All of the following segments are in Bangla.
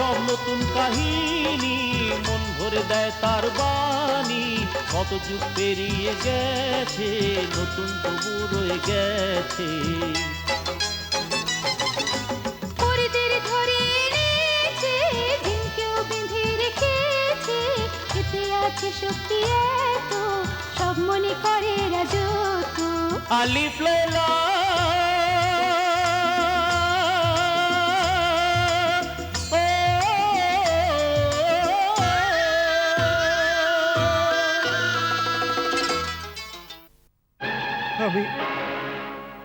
সব নতুন কাহিনী মন ভরে দেয় তার বাণী। কত যুগ পেরিয়ে গেছে নতুন তবু রয়ে গেছে। শক্তি এত সব মনে করে রাজত্ব। আলিফ লাইলা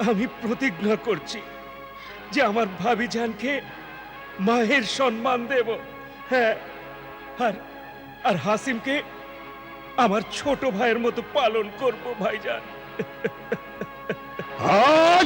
আমি প্রতিজ্ঞা করছি যে আমার ভাবি জানকে মায়ের সম্মান দেব হ্যাঁ আর আর হাসিমকে আমার ছোট ভাইয়ের মতো পালন করব ভাইজান ভাবিজান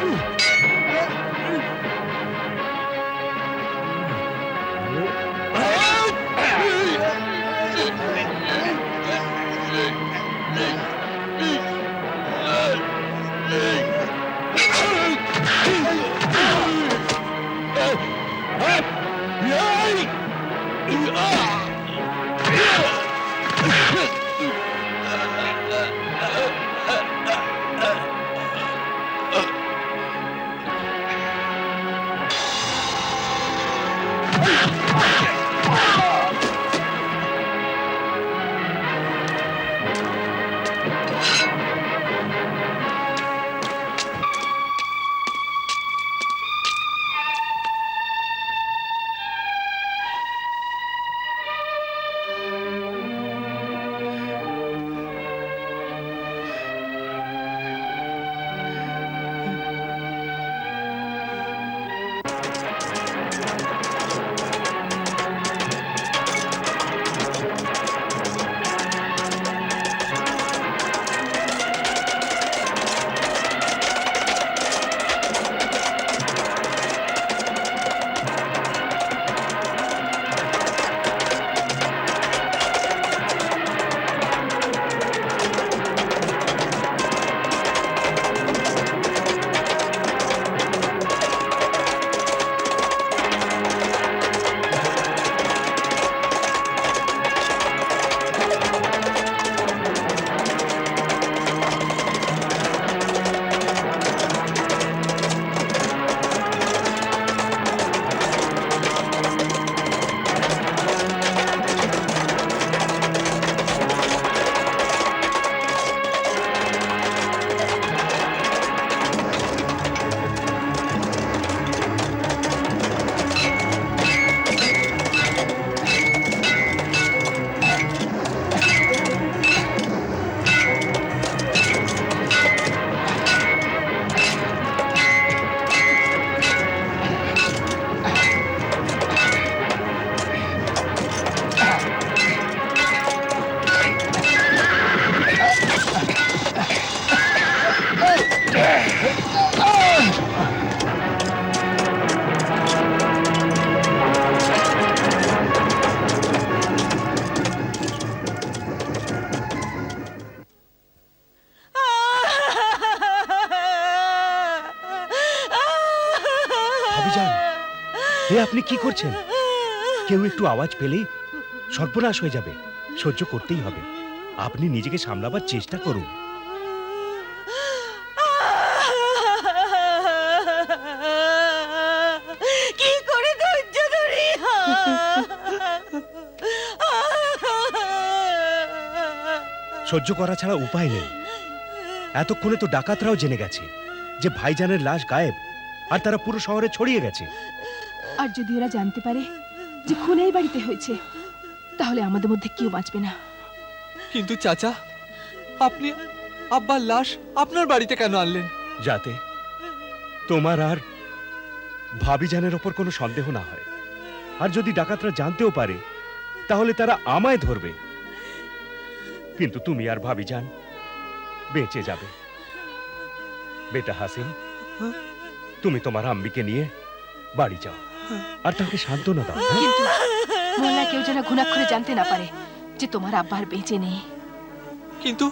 করছেন? কেউ একটু আওয়াজ পেলেই সর্বনাশ হয়ে যাবে। সহ্য করতেই হবে। আপনি নিজেকে সামলাবার চেষ্টা করুন। কি করে ধৈর্য ধরি? সহ্য করা ছাড়া উপায় নেই। এতক্ষণে তো ডাকাতরাও জেনে গেছে যে ভাইজানের লাশ গায়েব আর তারা পুরো শহরে ছড়িয়ে গেছে। আর যদি ওরা জানতে পারে যে খুন এই বাড়িতে হয়েছে তাহলে আমাদের মধ্যে কেউ বাঁচবে না। কিন্তু চাচা আপনি আব্বার লাশ আপনার বাড়িতে কেন আনলেন? যাতে তোমার আর ভাবিজানের ওপর কোনো সন্দেহ না হয়। আর যদি ডাকাতরা জানতেও পারে তাহলে তারা আমায় ধরবে। কিন্তু তুমি আর ভাবি যান বেঁচে যাবে। বেটা হাসিন তুমি তোমার আম্মিকে নিয়ে বাড়ি যাও। আর তাকে সান্ত্বনা দাও হ্যাঁ? কিন্তু মোল্লা কেউ যেন ঘুণাক্ষরে জানতে না পারে যে তোমার আব্বা আর বেঁচে নেই। কিন্তু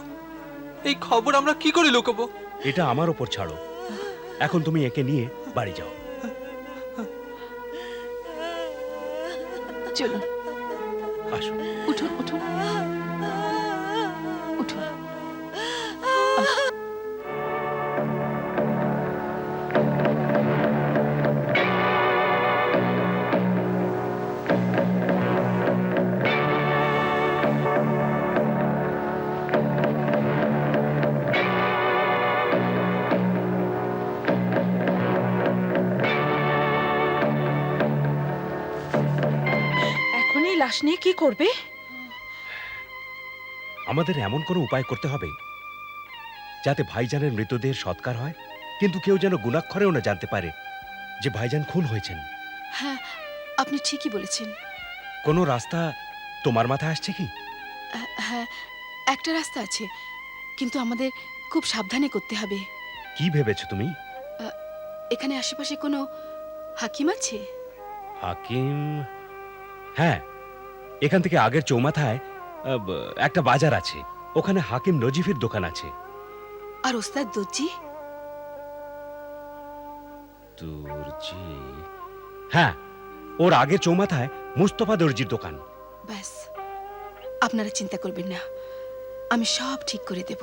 এই খবর আমরা কি করে লুকাবো? এটা আমার ওপর ছাড়ো। এখন তুমি একে নিয়ে বাড়ি যাও। চলুন। লাশ নিয়ে কি করবে? আমাদের এমন কোনো উপায় করতে হবে যাতে ভাইজানের মৃতদেহের সৎকার হয় কিন্তু কেউ যেন গুণাক্ষরেও না জানতে পারে যে ভাইজান খুন হয়েছেন। হ্যাঁ আপনি ঠিকই বলেছেন। কোনো রাস্তা তোমার মাথায় আসছে কি? হ্যাঁ একটা রাস্তা আছে কিন্তু আমাদের খুব সাবধানে করতে হবে। কি ভেবেছো তুমি? এখানে আশেপাশে কোনো হাকিম আছে? হাকিম? হ্যাঁ এখান থেকে আগের চৌমাথায় আহ, একটা বাজার আছে। ওখানে হাকিম নজিফের দোকান আছে। আর ওস্তাদ দর্জি? দর্জি? হ্যাঁ ওর আগের চৌমাথায় মুস্তফা দর্জির দোকান। ব্যাস আপনারা চিন্তা করবেন না। আমি সব ঠিক করে দেব।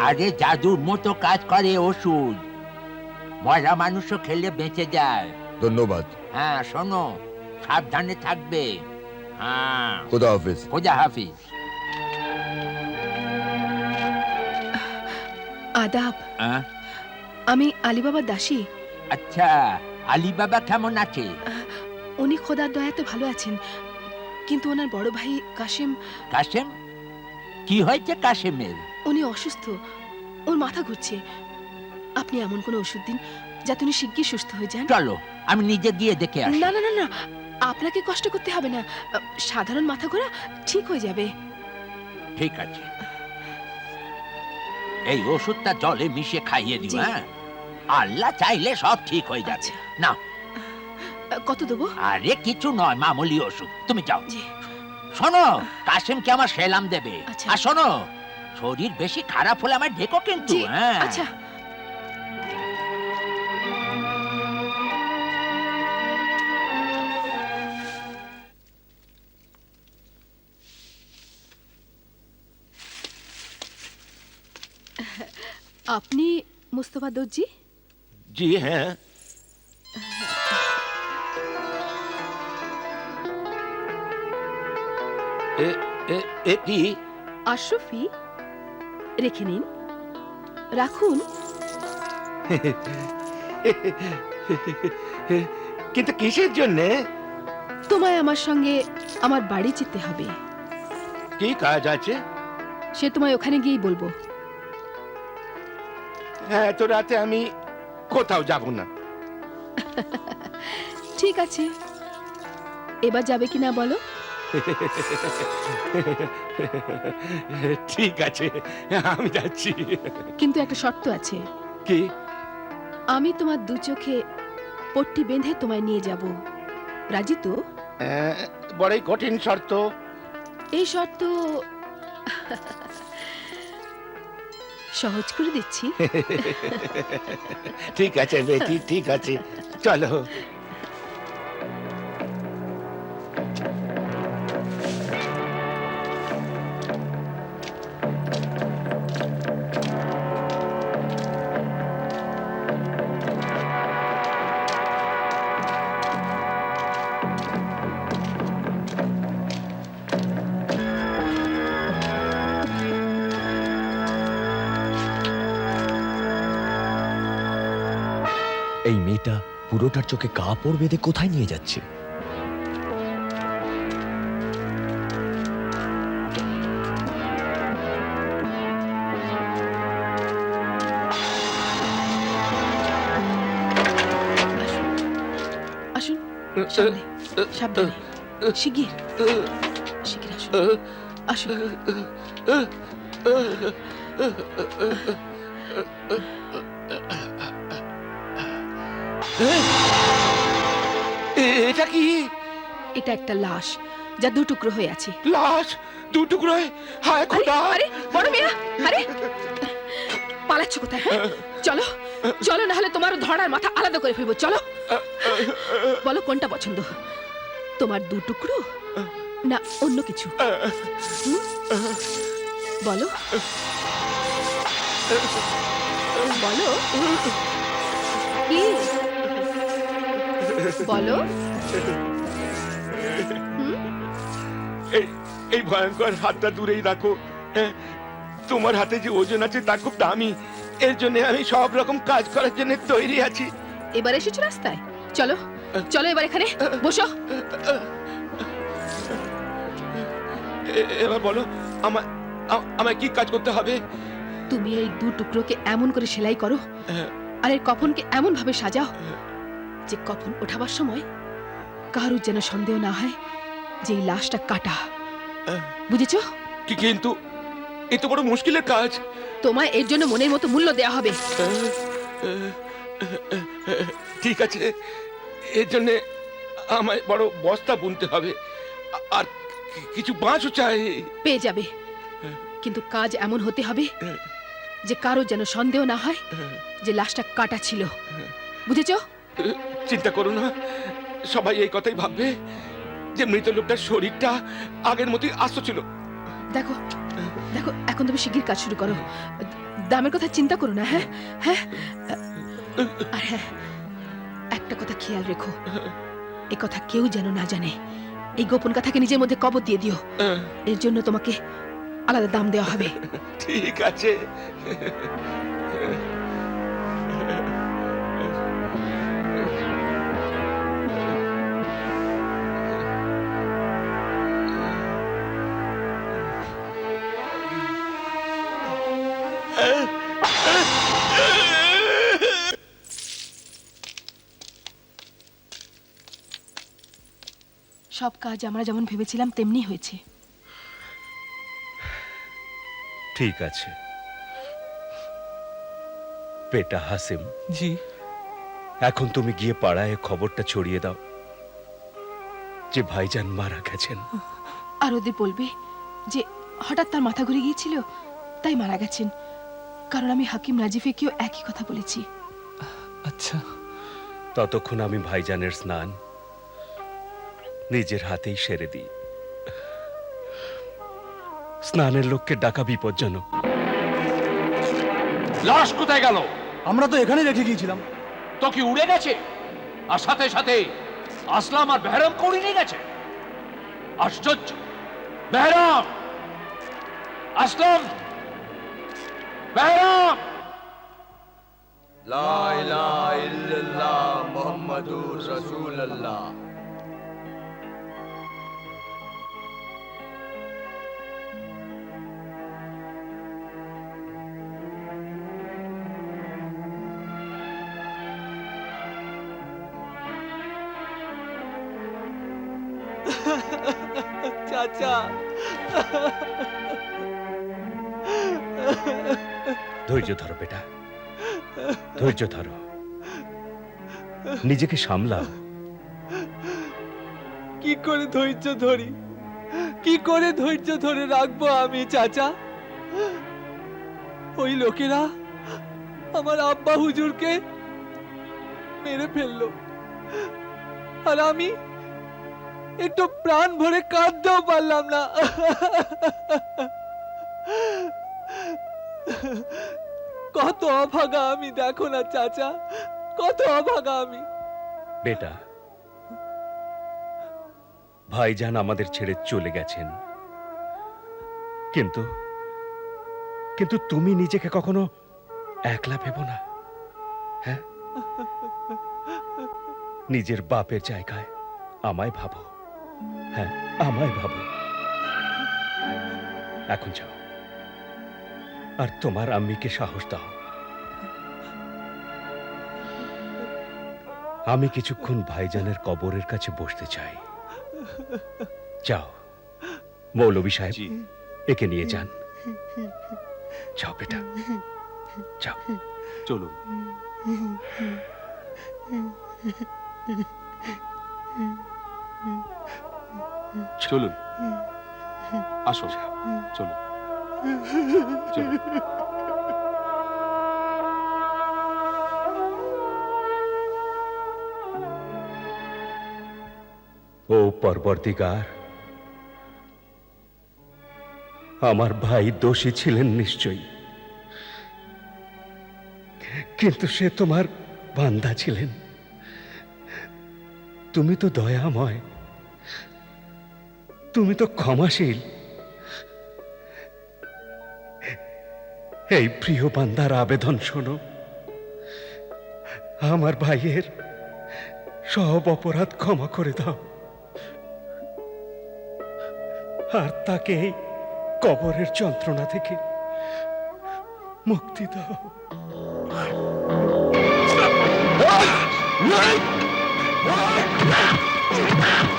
আরে জাদুর মতো কাজ করে ওষুধ। মরা মানুষও খেলে বেঁচে যায়। ধন্যবাদ। হ্যাঁ শোনো সাবধানে থাকবে। হ্যাঁ। খোদা হাফেজ। খোদা হাফিজ। আদাব হ্যাঁ? আমি আলিবাবার দাসী। আচ্ছা আলী বাবা কেমন আছে? উনি খোদার দয়াতে ভালো আছেন কিন্তু ওনার বড় ভাই কাশেম। কাশেম? কি হয়েছে কাশেমের? উনি অসুস্থ ওর মাথা ঘুরছে। আপনি এমন কোনো ওষুধ দিন যাতে উনি শিগগির সুস্থ হয়ে যান। চলো আমি নিজে গিয়ে দেখে আসি। না না না না। আপনাকে কষ্ট করতে হবে না। সাধারণ মাথা ঘোরা ঠিক হয়ে যাবে। ঠিক আছে। এই ওষুধটা জলে মিশিয়ে খাইয়ে দিও হ্যাঁ? আল্লাহ চাইলে সব ঠিক হয়ে যাবে। আচ্ছা। না কত দেবো? আরে কিছু নয় মামুলি ওষুধ। তুমি যাও। শোনো কাসিমকে আমার সেলাম দেবে। আচ্ছা। আর শোনো শরীর বেশি খারাপ হলে আমার ডেকো কিন্তু হ্যাঁ? আচ্ছা। আপনি মুস্তফা দর্জি? জি হ্যাঁ। এ- কি? আশরফি রেখে নিন। রাখুন। কিন্তু কিসের জন্য? তোমায় আমার সঙ্গে আমার বাড়ি যেতে হবে। কি কাজ আছে? সে তোমায় ওখানে গিয়েই বলব। হ্যাঁ তো রাতে আমি কোথাও যাব না। ঠিক আছে। এবার যাবে কিনা বলো? ঠিক আছে আমি যাচ্ছি। কিন্তু একটা শর্ত আছে। কি? আমি তোমার দু চোখে পট্টি বেঁধে তোমায় নিয়ে যাব। রাজি তো? আহ, বড়ই কঠিন শর্ত। এই শর্ত সহজ করে দিচ্ছি। ঠিক আছে বেটি ঠিক আছে। চলো। এই মেয়েটা পুরোটার চোখে কাপড় বেঁধে কোথায় নিয়ে যাচ্ছে সামনে সাবধানে শিগগির শিগগির আসো আসো এ- এটা কি এটা একটা লাশ যা দু টুকরো হয়ে আছে লাশ দু টুকরোয় হায় খোদা আরে বড় মিয়া আরে পালাচ্ছ কোথায় হ্যাঁ? চলো চলো না হলে তোমার ধরার মাথা আলাদা করে ফেলব চলো বলো কোনটা পছন্দ তোমার দু টুকরো না অন্য কিছু বলো বলো কি বলো। এই ভয়ঙ্কর হাতটা দূরেই রাখো। হ্যাঁ, তোমার হাতে যে ওজন আছে তা খুব দামি। এর জন্য আমি সব রকম কাজ করার জন্য তৈরি আছি। এবার এসেছ রাস্তায়। চলো চলো এবার এখানে বসো। এবার বলো আমার আমায় কি কাজ করতে হবে? তুমি এই দু টুকরোকে এমন করে সেলাই করো হ্যাঁ। আর এই কফনকে এমন ভাবে সাজাও। যে কফন ওঠাবার সময় কারুর যেন সন্দেহ না হয় যে এই লাশটা কাটা। বুঝেছ? কি কিন্তু? এ তো বড় মুশকিলের কাজ। তোমায় এর জন্য মনের মতো মূল্য দেয়া হবে। ঠিক আছে। এর জন্য আমায় বড় বস্তা বুনতে হবে। আর কিছু বাঁশও চাই। পেয়ে যাবে। কিন্তু কাজ এমন হতে হবে যে কারও যেন সন্দেহ না হয় যে লাশটা কাটা ছিল। বুঝেছ? চিন্তা করো না। সবাই এই কথাই ভাববে যে মৃত লোকটার শরীরটা আগের মতোই আস্ত ছিল। দেখো দেখো এখন তুমি শিগগির কাজ শুরু করো। দামের কথা চিন্তা করো না হ্যাঁ? হ্যাঁ? আর হ্যাঁ একটা কথা খেয়াল রেখো। এ কথা কেউ যেন না জানে। এই গোপন কথাকে নিজের মধ্যে কবর দিয়ে দিও। এর জন্য তোমাকে আলাদা দাম দেওয়া হবে। ঠিক আছে। সব কাজ আমরা যেমন ভেবেছিলাম তেমনি হয়েছে। ঠিক আছে। পেটা হাসিম। জি। এখন তুমি গিয়ে পাড়ায় খবরটা ছড়িয়ে দাও। যে ভাইজান মারা গেছেন। আর ওদের বলবে যে হঠাৎ তার মাথা ঘুরে গিয়েছিল তাই মারা গেছেন। কারণ আমি হাকিম রাজিফেকেও একই কথা বলেছি। আচ্ছা। ততক্ষণ আমি ভাইজানের স্নান নিজের হাতেই সেরে দিই। স্নানের লোককে ডাকা বিপজ্জনক। লাশ কোথায় গেল? আমরা তো এখানে রেখে গিয়েছিলাম। তো কি উড়ে গেছে? আর সাথে সাথে আসলাম আর বেহরাম করি নিয়ে গেছে? আশ্চর্য। বেহরাম! আসলাম। বেহরাম! চাচা। ধৈর্য ধরো বেটা। ধৈর্য ধরো। নিজেকে সামলাও। কি করে ধৈর্য ধরি? কি করে ধৈর্য ধরে রাখব আমি চাচা? ওই লোকেরা আমার আব্বা হুজুরকে মেরে ফেলল। আর আমি একটু প্রাণ ভরে কাঁদতেও পারলাম না। কত অভাগা আমি, দেখো না চাচা, কত অভাগা আমি। বেটা, ভাইজান আমাদের ছেড়ে চলে গেছেন। কিন্তু কিন্তু তুমি নিজেকে কখনো একলা ভেবো না হ্যাঁ? নিজের বাপের জায়গায় আমায় ভাবো। হ্যাঁ আমায় ভাবো। এখন যাও। আর তোমার আম্মিকে সাহস দাও। আমি কিছুক্ষণ ভাইজানের কবরের কাছে বসতে চাই। যাও। মৌলভী সাহেব একে নিয়ে যান। যাও বেটা। যাও। চলুন। চলুন। আসো চলুন। চলুন। ও পরবর্তীকার আমার ভাই দোষী ছিলেন নিশ্চয়ই। কিন্তু সে তোমার বান্দা ছিলেন। তুমি তো দয়াময়। তুমি তো ক্ষমাশীল। এই প্রিয় বান্দার আবেদন শোনো। আমার ভাইয়ের সব অপরাধ ক্ষমা করে দাও। আর তাকে কবরের যন্ত্রণা থেকে মুক্তি দাও। লাশটা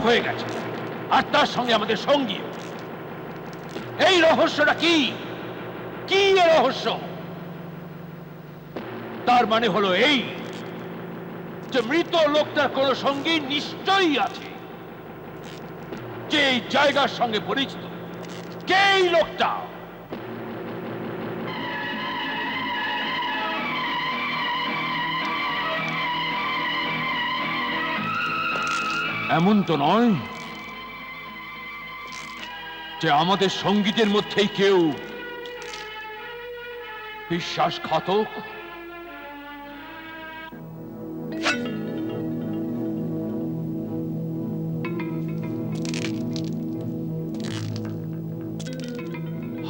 গায়েব হয়ে গেছে। আর তার সঙ্গে আমাদের সঙ্গী এই রহস্যটা কি? কি রহস্য? তার মানে হলো এই যে মৃত লোকটার কোন সঙ্গী নিশ্চয়ই আছে। যে এই জায়গার সঙ্গে পরিচিত। কে এই লোকটা? এমন তো নয় যে আমাদের সঙ্গীতের মধ্যেই কেউ বিশ্বাসঘাতক।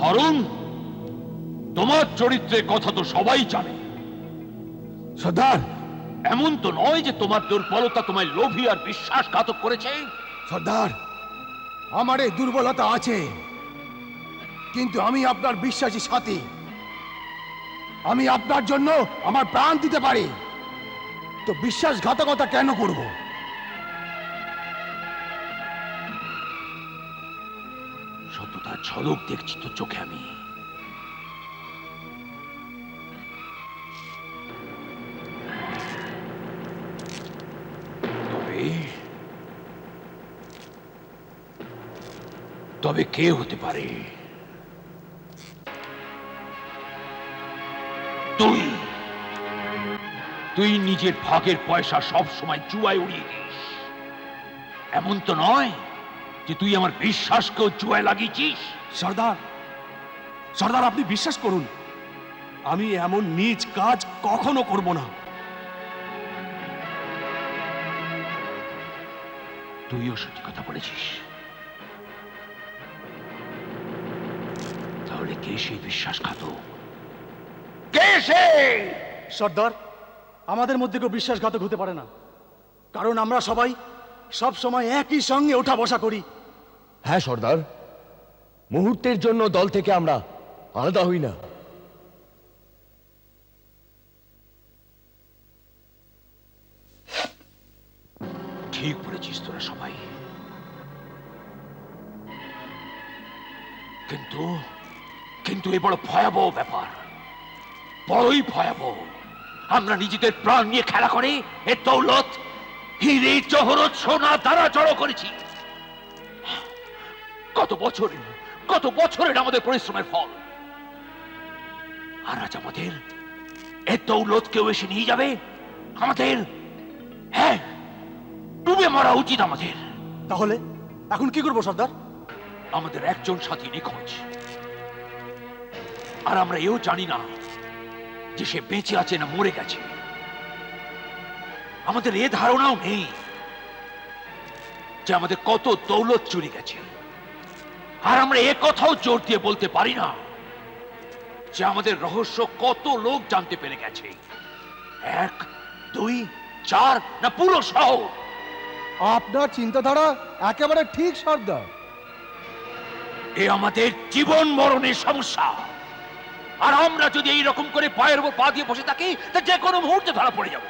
হারুন, তোমার চরিত্রের কথা তো সবাই জানে। সর্দার এমন তো নয় যে তোমার দুর্বলতা তোমায় লোভী আর বিশ্বাসঘাতক করেছে? সর্দার আমার এই দুর্বলতা আছে। কিন্তু আমি আপনার বিশ্বাসী সাথী। আমি আপনার জন্য আমার প্রাণ দিতে পারি। তো বিশ্বাসঘাতকতা কেন করব? সত্যতার ঝলক দেখছি তো চোখে আমি। তবে কে হতে পারে? তুই! তুই নিজের ভাগের পয়সা সব সময় জুয়ায় উড়িয়ে দিস। এমন তো নয় যে তুই আমার বিশ্বাসকেও জুয়ায় লাগিয়েছিস। সর্দার সর্দার আপনি বিশ্বাস করুন আমি এমন নিজ কাজ কখনো করব না। তুইও সত্যি কথা বলেছিস। কে সেই বিশ্বাসঘাতক। কে সে? সর্দার আমাদের মধ্যে কেউ বিশ্বাসঘাতক হতে পারে না। কারণ আমরা সবাই সব সময় একই সঙ্গে ওঠা বসা করি। হ্যাঁ সর্দার। মুহূর্তের জন্য দল থেকে আমরা আলাদা হই না। ঠিক বলেছিস তোরা সবাই। কিন্তু কিন্তু এ বড় ভয়াবহ ব্যাপার। বড়ই ভয়াবহ। আমরা নিজেদের প্রাণ নিয়ে খেলা করে এ দৌলত হিরে জহরত সোনা দ্বারা জড়ো করেছি। কত বছর কত বছরের আমাদের পরিশ্রমের ফল। আর আজ আমাদের এ দৌলত কেউ এসে নিয়ে যাবে? আমাদের হ্যাঁ ডুবে মারা উচিত আমাদের। তাহলে এখন কি করব সর্দার? আমাদের একজন সাথী নিখোঁজ। আর আমরা এও জানি না যে সে বেঁচে আছে না মরে গেছে। আমাদের এ ধারণাও নেই যে আমাদের কত দৌলত চুরি গেছে। আর আমরা এ কথাও জোর দিয়ে বলতে পারি না যে আমাদের রহস্য কত লোক জানতে পেরে গেছে। এক দুই চার না পুরো শহর। আপনার চিন্তাধারা একেবারে ঠিক সর্দার। এ আমাদের জীবন মরণের সমস্যা। আর আমরা যদি এই রকম করে পায়ের উপর পা দিয়ে বসে থাকি তা যে কোনো মুহূর্তে ধরা পড়ে যাব।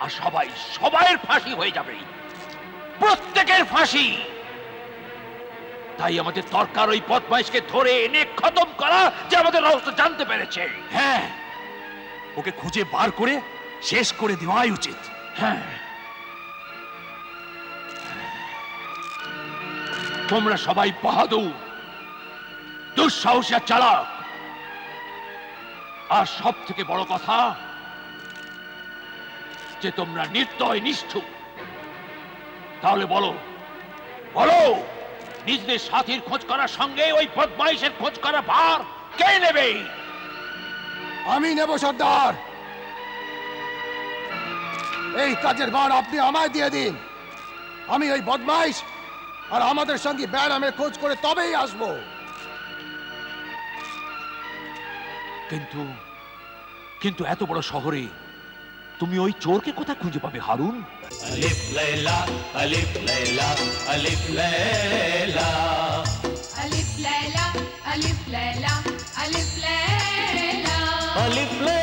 আর সবাই সবাইয়ের ফাঁসি হয়ে যাবে। প্রত্যেকের ফাঁসি। তাই আমাদের দরকার ওই বদমাইশকে ধরে এনে খতম করা যে আমাদের রহস্য জানতে পেরেছে। হ্যাঁ। ওকে খুঁজে বার করে শেষ করে দেওয়াই উচিত। হ্যাঁ। তোমরা সবাই বাহাদুর দুঃসাহসী চালাক। আর সব থেকে বড় কথা যে তোমরা নির্দয় নিষ্ঠুর। তাহলে বলো বলো, নিজেদের সাথীর খোঁজ করার সঙ্গে ওই বদমাইশের খোঁজ করা ভার কে নেবে? আমি নেব, সর্দার। এই কাজের ভার আপনি আমায় দিয়ে দিন। আমি ওই বদমাইশ আর আমাদের সঙ্গে ব্যারামের খোঁজ করে তবেই আসব। কিন্তু কিন্তু এত বড় শহরে তুমি ওই চোরকে কোথায় খুঁজে পাবে হারুন? আলিফ লাইলা আলিফ লাইলা আলিফ লাইলা। আলিফ লাইলা আলিফ লাইলা আলিফ লাইলা। আলিফ লাইলা